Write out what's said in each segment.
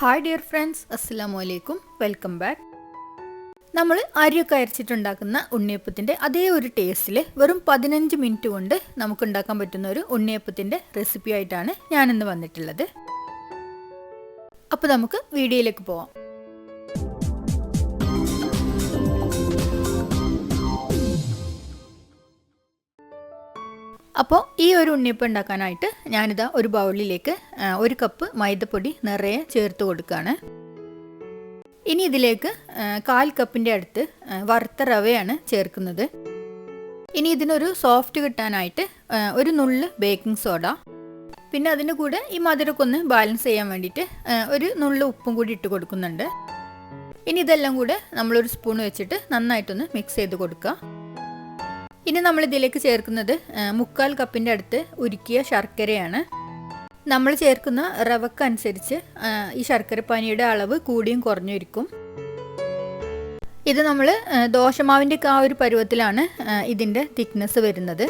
Hi dear friends അസ്സാം വലൈക്കും welcome back നമ്മൾ അരിയൊക്കെ അരച്ചിട്ടുണ്ടാക്കുന്ന ഉണ്ണിയപ്പത്തിന്റെ അതേ ഒരു ടേസ്റ്റിൽ വെറും പതിനഞ്ച് മിനിറ്റ് കൊണ്ട് നമുക്ക് ഉണ്ടാക്കാൻ പറ്റുന്ന ഒരു ഉണ്ണിയപ്പത്തിന്റെ റെസിപ്പി ആയിട്ടാണ് ഞാനിന്ന് വന്നിട്ടുള്ളത്. അപ്പോൾ നമുക്ക് വീഡിയോയിലേക്ക് പോവാം. അപ്പോൾ ഈ ഒരു ഉണ്ണിയപ്പം ഉണ്ടാക്കാനായിട്ട് ഞാനിതാ ഒരു ബൗളിലേക്ക് ഒരു കപ്പ് മൈദപ്പൊടി നിറയെ ചേർത്ത് കൊടുക്കുകയാണ് ഇനി ഇതിലേക്ക് കാൽ കപ്പിന്റെ അടുത്ത് വറുത്ത റവയാണ് ചേർക്കുന്നത്. ഇനി ഇതിനൊരു സോഫ്റ്റ് കിട്ടാനായിട്ട് ഒരു നുള്ള് ബേക്കിംഗ് സോഡ. പിന്നെ അതിന്റെ കൂടെ ഈ മധുരമൊക്കെ ഒന്ന് ബാലൻസ് ചെയ്യാൻ വേണ്ടിയിട്ട് ഒരു നുള്ള് ഉപ്പും കൂടി ഇട്ട് കൊടുക്കുന്നുണ്ട്. ഇനി ഇതെല്ലാം കൂടെ നമ്മളൊരു സ്പൂൺ വെച്ചിട്ട് നന്നായിട്ടൊന്ന് മിക്സ് ചെയ്ത് കൊടുക്കുക ഇനി നമ്മൾ ഇതിലേക്ക് ചേർക്കുന്നത് മുക്കാൽ കപ്പിന്റെ അടുത്ത് ഉരുക്കിയ ശർക്കരയാണ്. നമ്മൾ ചേർക്കുന്ന റവക്കനുസരിച്ച് അനുസരിച്ച് ഈ ശർക്കരപ്പാനിയുടെ അളവ് കൂടിയും കുറഞ്ഞും ഇരിക്കും. ഇത് നമ്മൾ ദോശമാവിന്റെ ആ ഒരു പരുവത്തിലാണ് ഇതിന്റെ തിക്നെസ് വരുന്നത്.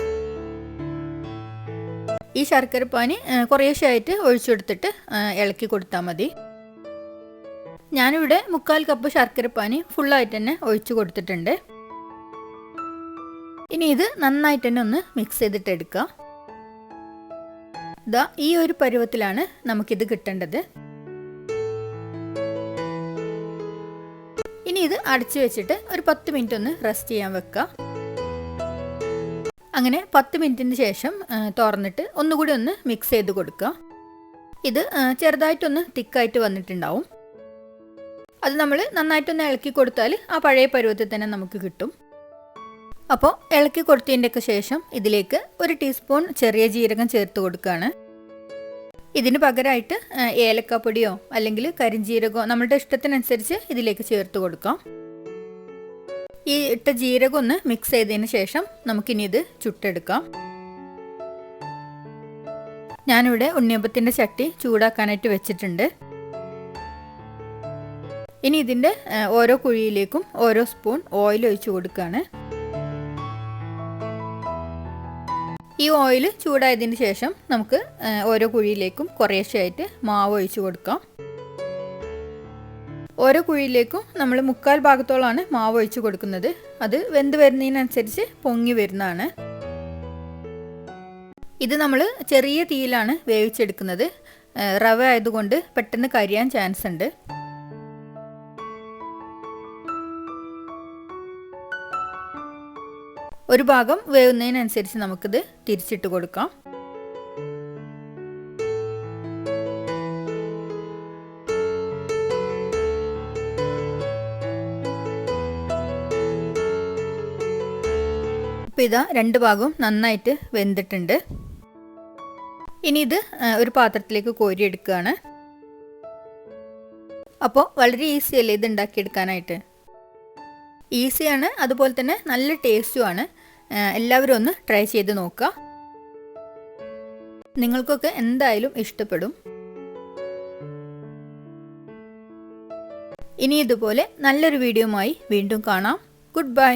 ഈ ശർക്കരപ്പാനി പാനി കുറേശ്ശെയായിട്ട് ഒഴിച്ചെടുത്തിട്ട് ഇളക്കി കൊടുത്താൽ മതി. ഞാനിവിടെ മുക്കാൽ കപ്പ് ശർക്കരപ്പാനി ഫുള്ളായിട്ട് തന്നെ ഒഴിച്ചു കൊടുത്തിട്ടുണ്ട്. ഇനി ഇത് നന്നായിട്ട് തന്നെ ഒന്ന് മിക്സ് ചെയ്തിട്ട് എടുക്കുക ഇതാ ഈ ഒരു പരുവത്തിലാണ് നമുക്കിത് കിട്ടേണ്ടത്. ഇനി ഇത് അടച്ചു വെച്ചിട്ട് ഒരു പത്ത് മിനിറ്റ് ഒന്ന് റെസ്റ്റ് ചെയ്യാൻ വെക്കുക അങ്ങനെ പത്ത് മിനിറ്റിന് ശേഷം തുറന്നിട്ട് ഒന്നുകൂടി ഒന്ന് മിക്സ് ചെയ്ത് കൊടുക്കുക ഇത് ചെറുതായിട്ടൊന്ന് തിക്കായിട്ട് വന്നിട്ടുണ്ടാവും. അത് നമ്മൾ നന്നായിട്ടൊന്ന് ഇളക്കി കൊടുത്താൽ ആ പഴയ പരുവത്തിൽ തന്നെ നമുക്ക് കിട്ടും. അപ്പോൾ ഇളക്കി കൊടുത്തതിന്റെയൊക്കെ ശേഷം ഇതിലേക്ക് ഒരു ടീസ്പൂൺ ചെറിയ ജീരകം ചേർത്ത് കൊടുക്കുകയാണ് ഇതിന് പകരമായിട്ട് ഏലക്കാപ്പൊടിയോ അല്ലെങ്കിൽ കരിഞ്ജീരകമോ നമ്മളുടെ ഇഷ്ടത്തിനനുസരിച്ച് ഇതിലേക്ക് ചേർത്ത് കൊടുക്കാം. ഈ ഇട്ട ജീരകം ഒന്ന് മിക്സ് ചെയ്തതിന് ശേഷം നമുക്കിനി ഇത് ചുട്ടെടുക്കാം. ഞാനിവിടെ ഉണ്ണിയപ്പത്തിന്റെ ചട്ടി ചൂടാക്കാനായിട്ട് വെച്ചിട്ടുണ്ട്. ഇനി ഇതിന്റെ ഓരോ കുഴിയിലേക്കും ഓരോ സ്പൂൺ ഓയിൽ ഒഴിച്ചു കൊടുക്കുകയാണ് ഈ ഓയിൽ ചൂടായതിന് ശേഷം നമുക്ക് ഓരോ കുഴിയിലേക്കും കുറേശ്ശെയായിട്ട് മാവ് ഒഴിച്ചു കൊടുക്കാം. ഓരോ കുഴിയിലേക്കും നമ്മൾ മുക്കാൽ ഭാഗത്തോളമാണ് മാവ് ഒഴിച്ചു കൊടുക്കുന്നത്. അത് വെന്ത് വരുന്നതിനനുസരിച്ച് പൊങ്ങി വരുന്നതാണ്. ഇത് നമ്മൾ ചെറിയ തീയിലാണ് വേവിച്ചെടുക്കുന്നത്. റവ ആയതുകൊണ്ട് പെട്ടെന്ന് കരിയാൻ ചാൻസ് ഉണ്ട് ഒരു ഭാഗം വേവുന്നതിനനുസരിച്ച് നമുക്കിത് തിരിച്ചിട്ട് കൊടുക്കാം. അപ്പോൾ ഇതാ രണ്ട് ഭാഗവും നന്നായിട്ട് വെന്തിട്ടുണ്ട്. ഇനി ഇത് ഒരു പാത്രത്തിലേക്ക് കോരിയെടുക്കുകയാണ്. അപ്പോൾ വളരെ ഈസിയല്ലേ ഇത് ഉണ്ടാക്കിയെടുക്കാനായിട്ട്? ഈസിയാണ് അതുപോലെ തന്നെ നല്ല ടേസ്റ്റുമാണ്. എല്ലാവരും ഒന്ന് ട്രൈ ചെയ്ത് നോക്കുക. നിങ്ങൾക്കൊക്കെ എന്തായാലും ഇഷ്ടപ്പെടും. ഇനി ഇതുപോലെ നല്ലൊരു വീഡിയോയുമായി വീണ്ടും കാണാം. Good bye